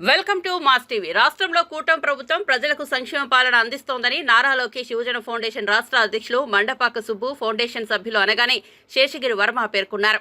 Welcome to mass TV. రాష్ట్రంలో కూటమి ప్రభుత్వం ప్రజలకు సంక్షేమ పాలన అందిస్తోందని నారా లోకేష్ యువజన ఫౌండేషన్ రాష్ట్ర అధ్యక్షులు మండపాక సుబ్బు ఫౌండేషన్ సభ్యులు అనగానే శేషగిరి వర్మ పేర్కొన్నారు.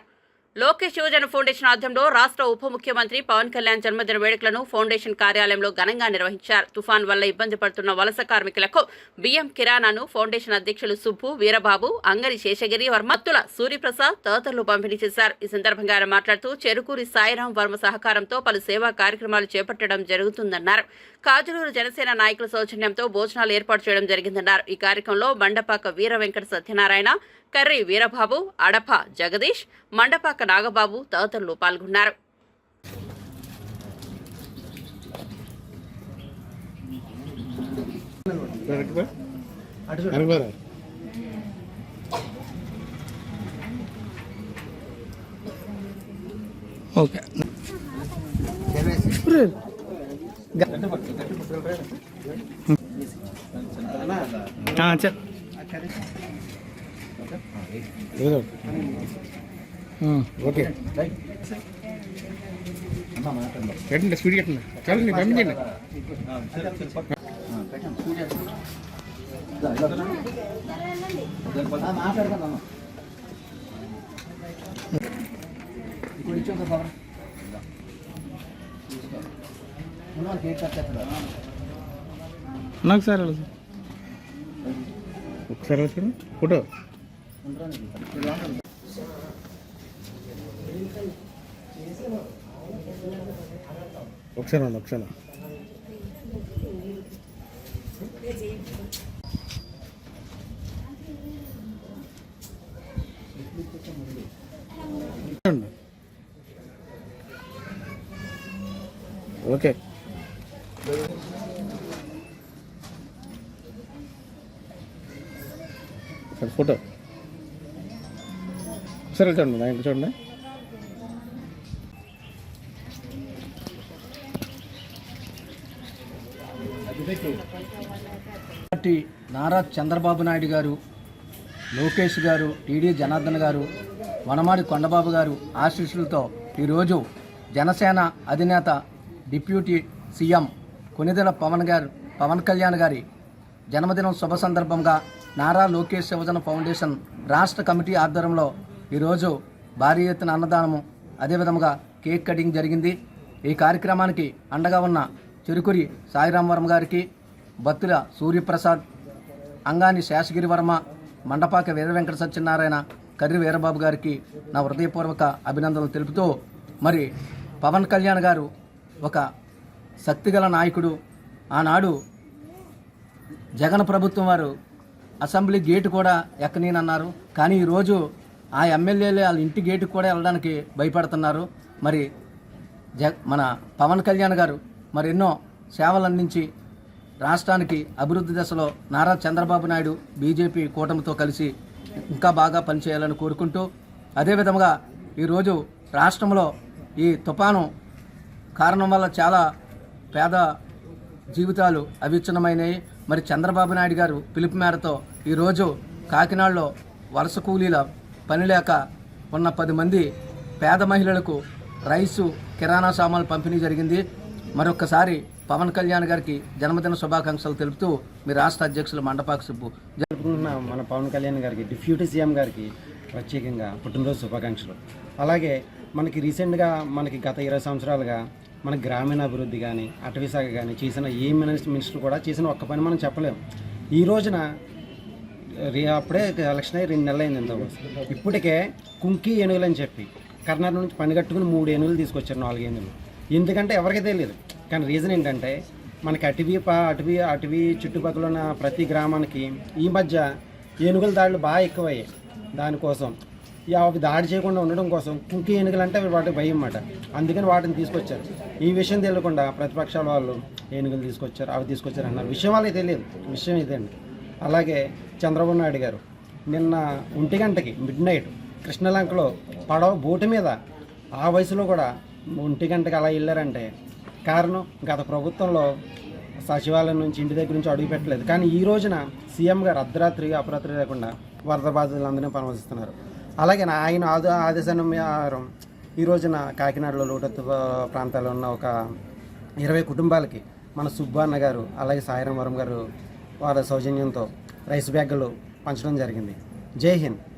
లోకేష్ యువజన ఫౌండేషన్ ఆధ్వర్యంలో రాష్ట్ర ఉప ముఖ్యమంత్రి పవన్ కళ్యాణ్ జన్మదిన వేడుకలను ఫౌండేషన్ కార్యాలయంలో ఘనంగా నిర్వహించారు. తుఫాన్ వల్ల ఇబ్బంది పడుతున్న వలస కార్మికులకు బియ్యం కిరాణాను ఫౌండేషన్ అధ్యక్షులు సుబ్బు వీరబాబు అంగరి శేషగిరి వర్మత్తుల సూర్యప్రసాద్ తదితరులు పంపిణీ చేశారు. ఈ సందర్భంగా ఆయన మాట్లాడుతూ చెరుకూరి సాయిరాం వర్మ సహకారంతో పలు సేవా కార్యక్రమాలు చేపట్టడం జరుగుతుందన్నారు. కాజులూరు జనసేన నాయకుల సౌజన్యంతో భోజనాలు ఏర్పాటు చేయడం జరిగిందన్నారు. ఈ కార్యక్రమంలో మండపాక వీర వెంకట సత్యనారాయణ కర్రి వీరబాబు అడప జగదీష్ మండపాక నాగబాబు తదితరులు పాల్గొన్నారు. ఓకే. చెప్. ఏదో. ఓకే. కట్టండి స్పీడ్ కట్టండి. చాలండి పంపించండి సార్. ఒకసారి ఫోటో. ఒకసారి అండి ఒకసారి ఓకే. ఫోటో. ఒకసారి చూడండి నా చూడండి. పార్టీ నారా చంద్రబాబు నాయుడు గారు లోకేష్ గారు టీడీ జనార్దన్ గారు వనమాడి కొండబాబు గారు ఆశీస్సులతో ఈరోజు జనసేన అధినేత డిప్యూటీ సీఎం కొనిదెల పవన్ గారు పవన్ కళ్యాణ్ గారి జన్మదినం శుభ సందర్భంగా నారా లోకేష్ యువజన ఫౌండేషన్ రాష్ట్ర కమిటీ ఆధ్వర్యంలో ఈరోజు భారీ ఎత్తున అన్నదానము అదేవిధముగా కేక్ కటింగ్ జరిగింది. ఈ కార్యక్రమానికి అండగా ఉన్న చెరుకురి సాయిరామవరం గారికి బత్తుల సూర్యప్రసాద్ అంగాని శేషగిరి వర్మ మండపాక వీర వెంకట సత్యనారాయణ కర్రి వీరబాబు గారికి నా హృదయపూర్వక అభినందనలు తెలుపుతూ మరి పవన్ కళ్యాణ్ గారు ఒక శక్తిగల నాయకుడు. ఆనాడు జగన్ ప్రభుత్వం వారు అసెంబ్లీ గేటు కూడా ఎక్కనీనన్నారు కానీ ఈరోజు ఆ ఎమ్మెల్యేలే వాళ్ళ ఇంటి గేటుకు కూడా వెళ్ళడానికి భయపడుతున్నారు. మరి జ మన పవన్ కళ్యాణ్ గారు మరి ఎన్నో సేవలు అందించి రాష్ట్రానికి అభివృద్ధి దశలో నారా చంద్రబాబు నాయుడు బీజేపీ కూటమితో కలిసి ఇంకా బాగా పనిచేయాలని కోరుకుంటూ అదేవిధంగా ఈరోజు రాష్ట్రంలో ఈ తుఫాను కారణం వల్ల చాలా పేద జీవితాలు అవిచ్ఛిన్నమైనవి మరి చంద్రబాబు నాయుడు గారు పిలుపు మేరతో ఈరోజు కాకినాడలో వలస కూలీల పని లేక ఉన్న పది మంది పేద మహిళలకు రైసు కిరాణా సామాన్లు పంపిణీ జరిగింది. మరొక్కసారి పవన్ కళ్యాణ్ గారికి జన్మదిన శుభాకాంక్షలు తెలుపుతూ మీ రాష్ట్ర అధ్యక్షులు మండపాక సుబ్బు. జరుపుకుంటున్న మన పవన్ కళ్యాణ్ గారికి డిప్యూటీ సీఎం గారికి ప్రత్యేకంగా పుట్టినరోజు శుభాకాంక్షలు. అలాగే మనకి రీసెంట్గా మనకి గత ఇరవై సంవత్సరాలుగా మన గ్రామీణ అభివృద్ధి కానీ అటవీ శాఖ కానీ చేసిన ఏ మినిస్టర్ మినిస్టర్ కూడా చేసిన ఒక్క పని మనం చెప్పలేము ఈ రోజున రీ అప్పుడే ఎలక్షన్ అయ్యి రెండు నెలలు అయింది ఇంత ఇప్పటికే కుంకి ఏనుగులు అని చెప్పి కర్ణాటక నుంచి పని కట్టుకుని మూడు ఏనుగులు తీసుకొచ్చారు నాలుగు ఏనుగులు. ఎందుకంటే ఎవరికీ తెలియదు. కానీ రీజన్ ఏంటంటే మనకి అటవీ పా అటవీ అటవీ చుట్టుపక్కల ఉన్న ప్రతి గ్రామానికి ఈ మధ్య ఏనుగుల దాడులు బాగా ఎక్కువయ్యాయి. దానికోసం ఈ అవి దాడి చేయకుండా ఉండడం కోసం కుంకి ఏనుగులు అంటే అవి వాటికి భయం అన్నమాట. అందుకని వాటిని తీసుకొచ్చారు. ఈ విషయం తెలియకుండా ప్రతిపక్షాల వాళ్ళు ఏనుగులు తీసుకొచ్చారు అవి తీసుకొచ్చారు అన్నారు విషయం వాళ్ళకి తెలియదు. విషయం ఇదండి అలాగే చంద్రబాబు నాయుడు గారు నిన్న ఒంటి గంటకి మిడ్ నైట్ కృష్ణలంకలో పడవ బోటు మీద ఆ వయసులో కూడా ఒంటి గంటకి అలా వెళ్ళారంటే కారణం గత ప్రభుత్వంలో సచివాలయం నుంచి ఇంటి దగ్గర నుంచి అడుగు పెట్టలేదు. కానీ ఈ రోజున సీఎం గారు అర్ధరాత్రి అపరాత్రి లేకుండా వరద బాధితులందరినీ పరామర్శిస్తున్నారు. అలాగే నా- ఆయన ఆద ఆదేశానుసారం ఈ రోజున కాకినాడలో లోటత్తు ప్రాంతాల్లో ఉన్న ఒక ఇరవై కుటుంబాలకి మన సుబ్బన్న గారు అలాగే సాయిరాం వరం గారు వారి సౌజన్యంతో రైస్ బ్యాగులు పంచడం జరిగింది. జై హింద్.